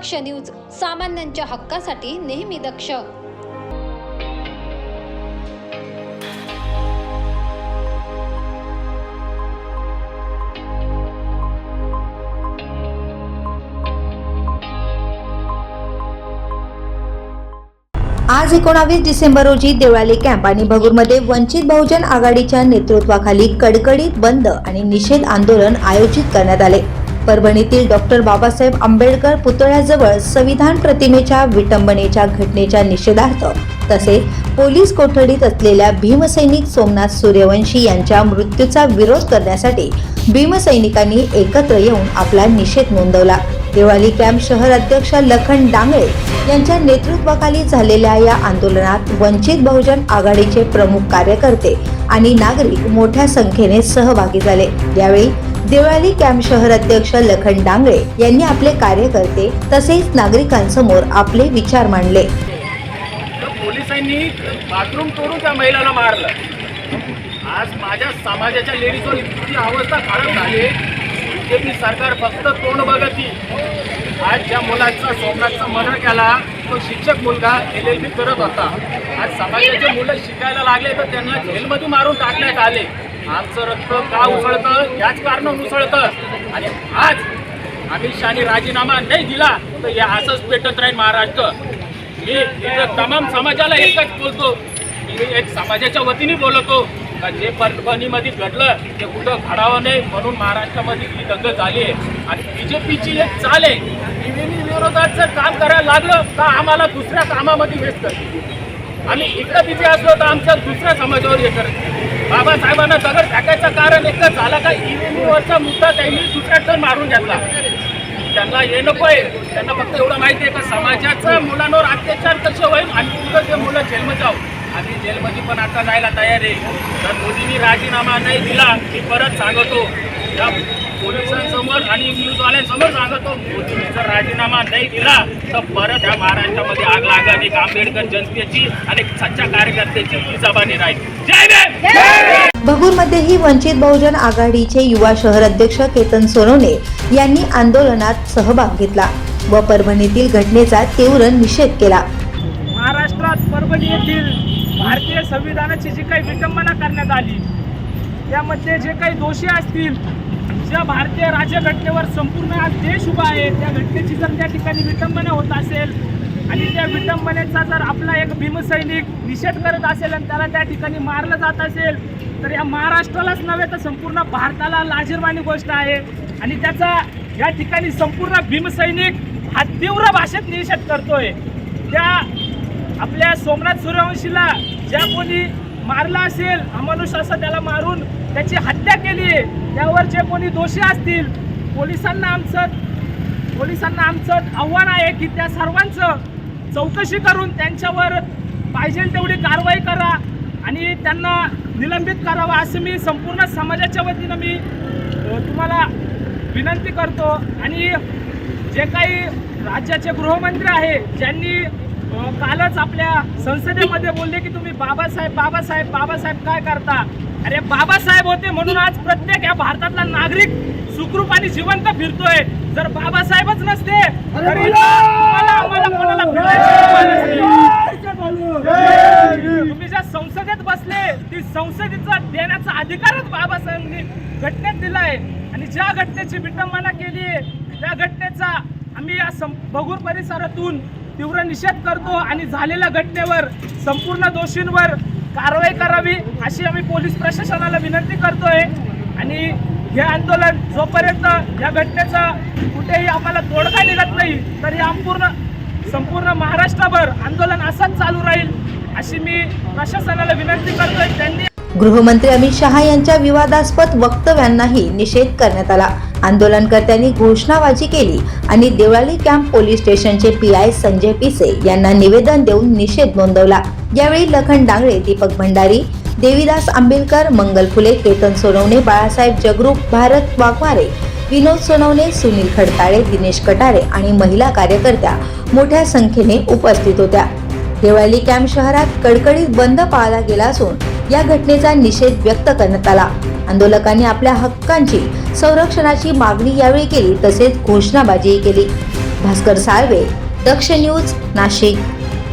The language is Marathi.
दक्ष न्यूज सामान्यांच्या हक्कासाठी नेहमी दक्ष. आज एकोणावीस डिसेंबर रोजी देवळाली कॅम्प आणि भगूरमध्ये वंचित बहुजन आघाडीच्या नेतृत्वाखाली कडकडीत बंद आणि निषेध आंदोलन आयोजित करण्यात आले. परभणीतील डॉक्टर बाबासाहेब आंबेडकर पुतळ्याजवळ संविधान प्रतिमेच्या विटंबनेच्या घटनेच्या निषेधार्थ तसेच पोलीस कोठडीत असलेल्या भीमसैनिक सोमनाथ सूर्यवंशी यांच्या मृत्यूचा विरोध करण्यासाठी भीमसैनिकांनी एकत्र येऊन आपला निषेध नोंदवला. देवाली कॅम्प शहर अध्यक्ष लखन डांगळे यांच्या नेतृत्वाखाली झालेल्या या आंदोलनात वंचित बहुजन आघाडीचे प्रमुख कार्यकर्ते आणि नागरिक मोठ्या संख्येने सहभागी झाले. यावेळी दिवाळी कॅम्प शहर अध्यक्ष लखन डांगळे यांनी आपले कार्यकर्ते तसेच नागरिकांसमोर आपले विचार मांडले. तर पोलिसांनी बाथरूम तोडून त्या महिलाला मारलं. आज माझ्या समाजाच्या लेडीजवर इतकी अवस्था खराब झाली बीजेपी सरकार फक्त तोंड बघती. आज ज्या मुलाचा सोमनाथचा मर्डर केला तो शिक्षक मुलगा एल एल बी करत होता. आज समाजाचे मुलं शिकायला लागले तर त्यांना जेलमध्ये मारून टाकण्यात आले. आमचं रक्त का उसळतं? याच कारण उसळतं. आणि आज अमित शहाने राजीनामा नाही दिला तर हे असंच पेटत राहील महाराष्ट्र. मी इथं तमाम समाजाला एकच बोलतो. मी एक समाजाच्या वतीने बोलतो का जे परभणीमध्ये घडलं ते कुठं घडावं नाही म्हणून महाराष्ट्रामध्ये ही दंगल झाली आहे. आणि पीची एक चाल आहे. ईव्हीएम विरोधात जर काम करायला लागलं तर आम्हाला दुसऱ्या कामामध्ये व्यस्त? आम्ही इकडं बिझी असलो तर आमच्या दुसऱ्या समाजावर हे करत बाबासाहेबांना दगड टाकायचं कारण एकच झालं का ईव्हीएमवरचा मुद्दा त्यांनी दुसऱ्या मारून घेतला. त्यांना हे नको आहे त्यांना फक्त एवढं माहिती आहे का समाजाचा मुलांवर अत्याचार कसे होईल आणि कुठं ते मुलं जेलमध्ये जाऊ? आम्ही जेलमध्ये पण आता जायला तयार आहे. तर मोदींनी राजीनामा नाही दिला मी परत सांगतो. या पोलिसांसमोर आणि न्यूजवाल्यांसमोर सांगतो मोदींनी जर राजीनामा नाही दिला तर परत या महाराष्ट्रामध्ये आग लागल. एक आंबेडकर जनतेची आणि एक सच्चा कार्यकर्त्याची ही जबानी राहील. जय भगूरमध्येही वंचित बहुजन आघाडीचे युवा शहर अध्यक्ष केतन सोनवणे यांनी आंदोलनात सहभाग घेतला व परभणीतील घटनेचा तीव्र निषेध केला. महाराष्ट्रात परभणी येथील भारतीय संविधानाची जी काही विटंबना करण्यात आली त्यामध्ये जे काही दोषी असतील ज्या भारतीय राज्यघटनेवर संपूर्ण आज देश उभा आहे त्या घटनेची जर त्या ठिकाणी विटंबना होत असेल आणि त्या विटंबनेचा जर आपला एक भीमसैनिक निषेध करत असेल आणि त्याला त्या ठिकाणी मारलं जात असेल तर या महाराष्ट्रालाच नव्हे तर संपूर्ण भारताला लाजीरवाणी गोष्ट आहे. आणि त्याचा या ठिकाणी संपूर्ण भीमसैनिक हा तीव्र भाषेत निषेध करतोय. त्या आपल्या सोमनाथ सूर्यवंशीला ज्या कोणी मारला असेल अमानुष असं त्याला मारून त्याची हत्या केली. आहे त्यावर जे कोणी दोषी असतील पोलिसांना आमचं पोलिसांना आमचं आव्हान आहे की त्या सर्वांचं चौकशी करून त्यांच्यावर पाहिजे तेवढी कारवाई करा आणि त्यांना निलंबित करावं असं मी संपूर्ण समाजाच्या वतीनं मी तुम्हाला विनंती करतो. आणि जे काही राज्याचे गृहमंत्री आहे ज्यांनी कालच आपल्या संसदेमध्ये बोलले की तुम्ही बाबासाहेब बाबासाहेब बाबासाहेब काय करता? अरे बाबासाहेब होते म्हणून आज प्रत्येक या भारतातला नागरिक सुखरूप आणि जिवंत फिरतोय. जर बाबासाहेबच नसते तरी तुम्हाला आम्हाला कोणाला फिरायची नसती. तुम्ही ज्या संसदेत बसले ती संसदेचा देण्याचा अधिकारच बाबासाहेबांनी घटनेत दिलाय. आणि ज्या घटनेची विटंबना केली आहे त्या घटनेचा आम्ही या भगूर परिसरातून तीव्र निषेध करतो आणि झालेल्या घटनेवर संपूर्ण दोषींवर कारवाई करावी अशी आम्ही पोलीस प्रशासनाला विनंती करतोय. आणि हे आंदोलन जोपर्यंत या घटनेचा कुठेही आम्हाला तोडगा निघत नाही तर हे संपूर्ण संपूर्ण महाराष्ट्रभर आंदोलन असंच चालू राहील अशी मी प्रशासनाला विनंती करतोय. त्यांनी गृहमंत्री अमित शहा यांच्या विवादास्पद वक्तव्यांनाही निषेध करण्यात आला. आंदोलनकर्त्यांनी घोषणाबाजी केली आणि देवळाली कॅम्प पोलीस स्टेशनचे पी आय संजय पिसे यांना निवेदन देऊन निषेध नोंदवला. यावेळी लखन डांगळे दीपक भंडारी देवीदास आंबेडकर मंगल फुले केतन सोनवणे बाळासाहेब जगरूप भारत वाघमारे विनोद सोनवणे सुनील खडताळे दिनेश कटारे आणि महिला कार्यकर्त्या मोठ्या संख्येने उपस्थित होत्या. देवळाली कॅम्प शहरात कडकडीत बंद पाळला गेला असून या घटनेचा निषेध व्यक्त करण्यात आला. आंदोलकांनी आपल्या हक्कांची संरक्षणाची मागणी यावेळी केली तसेच घोषणाबाजीही केली. भास्कर साळवे दक्ष न्यूज नाशिक.